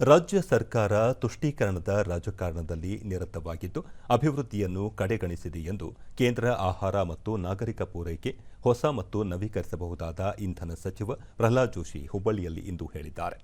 ರಾಜ್ಯ ಸರ್ಕಾರ ತುಷ್ಟೀಕರಣದ ರಾಜಕಾರಣದಲ್ಲಿ ನಿರತವಾಗಿದ್ದು, ಅಭಿವೃದ್ಧಿಯನ್ನು ಕಡೆಗಣಿಸಿದೆ ಎಂದು ಕೇಂದ್ರ ಆಹಾರ ಮತ್ತು ನಾಗರಿಕ ಪೂರೈಕೆ, ಹೊಸ ಮತ್ತು ನವೀಕರಿಸಬಹುದಾದ ಇಂಧನ ಸಚಿವ ಪ್ರಹ್ಲಾದ್ ಜೋಶಿ ಹುಬ್ಬಳ್ಳಿಯಲ್ಲಿ ಇಂದು ಹೇಳಿದ್ದಾರೆ.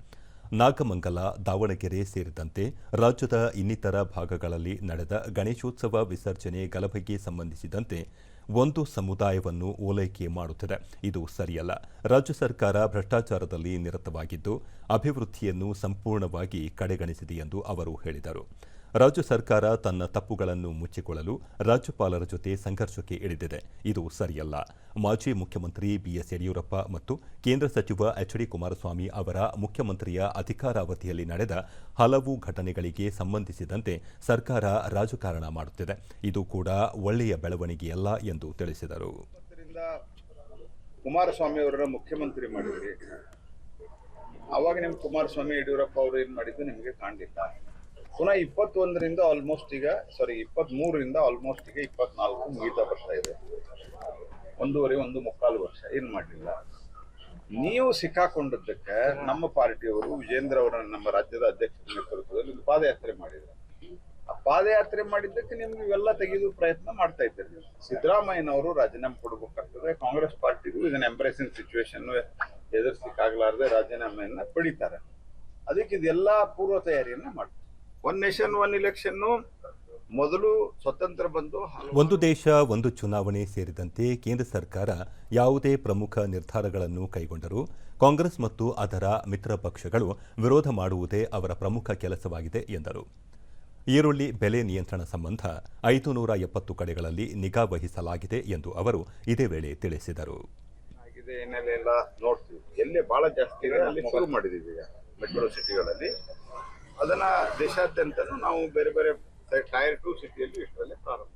ನಾಗಮಂಗಲ, ದಾವಣಗೆರೆ ಸೇರಿದಂತೆ ರಾಜ್ಯದ ಇನ್ನಿತರ ಭಾಗಗಳಲ್ಲಿ ನಡೆದ ಗಣೇಶೋತ್ಸವ ವಿಸರ್ಜನೆ ಗಲಭೆಗೆ ಸಂಬಂಧಿಸಿದಂತೆ ಒಂದು ಸಮುದಾಯವನ್ನು ಓಲೈಕೆ ಮಾಡುತ್ತಿದೆ. ಇದು ಸರಿಯಲ್ಲ. ರಾಜ್ಯ ಸರ್ಕಾರ ಭ್ರಷ್ಟಾಚಾರದಲ್ಲಿ ನಿರತವಾಗಿದ್ದು, ಅಭಿವೃದ್ಧಿಯನ್ನು ಸಂಪೂರ್ಣವಾಗಿ ಕಡೆಗಣಿಸಿದೆ ಎಂದು ಅವರು ಹೇಳಿದರು. ರಾಜ್ಯ ಸರ್ಕಾರ ತನ್ನ ತಪ್ಪುಗಳನ್ನು ಮುಚ್ಚಿಕೊಳ್ಳಲು ರಾಜ್ಯಪಾಲರ ಜೊತೆ ಸಂಘರ್ಷಕ್ಕೆ ಇಳಿದಿದೆ. ಇದು ಸರಿಯಲ್ಲ. ಮಾಜಿ ಮುಖ್ಯಮಂತ್ರಿ ಬಿಎಸ್ ಯಡಿಯೂರಪ್ಪ ಮತ್ತು ಕೇಂದ್ರ ಸಚಿವ ಎಚ್ ಡಿ ಕುಮಾರಸ್ವಾಮಿ ಅವರ ಮುಖ್ಯಮಂತ್ರಿಯ ಅಧಿಕಾರಾವಧಿಯಲ್ಲಿ ನಡೆದ ಹಲವು ಘಟನೆಗಳಿಗೆ ಸಂಬಂಧಿಸಿದಂತೆ ಸರ್ಕಾರ ರಾಜಕಾರಣ ಮಾಡುತ್ತಿದೆ. ಇದು ಕೂಡ ಒಳ್ಳೆಯ ಬೆಳವಣಿಗೆಯಲ್ಲ ಎಂದು ತಿಳಿಸಿದರು. ಕುಮಾರಸ್ವಾಮಿ ಅವರನ್ನ ಮುಖ್ಯಮಂತ್ರಿ ಮಾಡಿದ್ರಿ. ಅವಾಗ ನಿಮ್ ಕುಮಾರಸ್ವಾಮಿ ಯಡಿಯೂರಪ್ಪ ಅವರು ಏನು ಮಾಡಿದ್ದು ನಿಮಗೆ ಕಾಣಲಿಲ್ಲ. ಪುನಃ ಇಪ್ಪತ್ತೊಂದರಿಂದ ಆಲ್ಮೋಸ್ಟ್ ಈಗ ಸಾರಿ ಇಪ್ಪತ್ತ್ ಮೂರರಿಂದ ಆಲ್ಮೋಸ್ಟ್ ಈಗ ಇಪ್ಪತ್ನಾಲ್ಕು ಮುಗಿತಾ ಬರ್ತಾ ಇದೆ. ಒಂದೂವರೆ, ಒಂದು ಮುಕ್ಕಾಲು ವರ್ಷ, ಏನು ಮಾಡಲಿಲ್ಲ. ನೀವು ಸಿಕ್ಕಾಕೊಂಡಿದ್ದಕ್ಕೆ ನಮ್ಮ ಪಾರ್ಟಿಯವರು ವಿಜೇಂದ್ರ ಅವರ ನಮ್ಮ ರಾಜ್ಯದ ಅಧ್ಯಕ್ಷರ ನೇತೃತ್ವದಲ್ಲಿ ಒಂದು ಪಾದಯಾತ್ರೆ ಮಾಡಿದ್ರು. ಆ ಪಾದಯಾತ್ರೆ ಮಾಡಿದ್ದಕ್ಕೆ ನಿಮ್ಗೆ ಇವೆಲ್ಲ ತೆಗೆದು ಪ್ರಯತ್ನ ಮಾಡ್ತಾ ಇದ್ದೀರಿ. ಸಿದ್ದರಾಮಯ್ಯನವರು ರಾಜೀನಾಮೆ ಕೊಡಬೇಕಾಗ್ತದೆ, ಕಾಂಗ್ರೆಸ್ ಪಾರ್ಟಿಗೂ ಇದನ್ನ ಎಂಬ್ರೇಸಿಂಗ್ ಸಿಚುವೇಶನ್ ಎದುರಿಸಲಿಕ್ಕಾಗಲಾರ್ದೆ ರಾಜೀನಾಮೆಯನ್ನ ಪಡಿತಾರೆ. ಅದಕ್ಕೆ ಇದೆಲ್ಲ ಪೂರ್ವ ತಯಾರಿಯನ್ನ ಮಾಡ್ತಾರೆ. ಒನ್ ನೇಷನ್ ಒನ್ ಇಲೆಕ್ಷನ್ ಮೊದಲು ಸ್ವತಂತ್ರ ಬಂದು ಒಂದು ದೇಶ ಒಂದು ಚುನಾವಣೆ ಸೇರಿದಂತೆ ಕೇಂದ್ರ ಸರ್ಕಾರ ಯಾವುದೇ ಪ್ರಮುಖ ನಿರ್ಧಾರಗಳನ್ನು ಕೈಗೊಂಡರೂ. ಕಾಂಗ್ರೆಸ್ ಮತ್ತು ಅದರ ಮಿತ್ರ ಪಕ್ಷಗಳು ವಿರೋಧ ಮಾಡುವುದೇ ಅವರ ಪ್ರಮುಖ ಕೆಲಸವಾಗಿದೆ ಎಂದರು. ಈರುಳ್ಳಿ ಬೆಲೆ ನಿಯಂತ್ರಣ ಸಂಬಂಧ ಐದು ನೂರ ಎಪ್ಪತ್ತು ಕಡೆಗಳಲ್ಲಿ ನಿಗಾ ವಹಿಸಲಾಗಿದೆ ಎಂದು ಅವರು ಇದೇ ವೇಳೆ ತಿಳಿಸಿದರು. ನೋಡ್ತೀವಿ. ಎಲ್ಲಿ ಬಹಳ ಜಾಸ್ತಿ ಶುರು ಮಾಡಿದೀವಿ ಮೆಟ್ರೋ ಸಿಟಿಗಳಲ್ಲಿ. ಅದನ್ನ ದೇಶಾದ್ಯಂತ ನಾವು ಬೇರೆ ಬೇರೆ ಟೈರ್ ಟು ಸಿಟಿಯಲ್ಲಿ ಇಷ್ಟರಲ್ಲೇ ಪ್ರಾರಂಭ.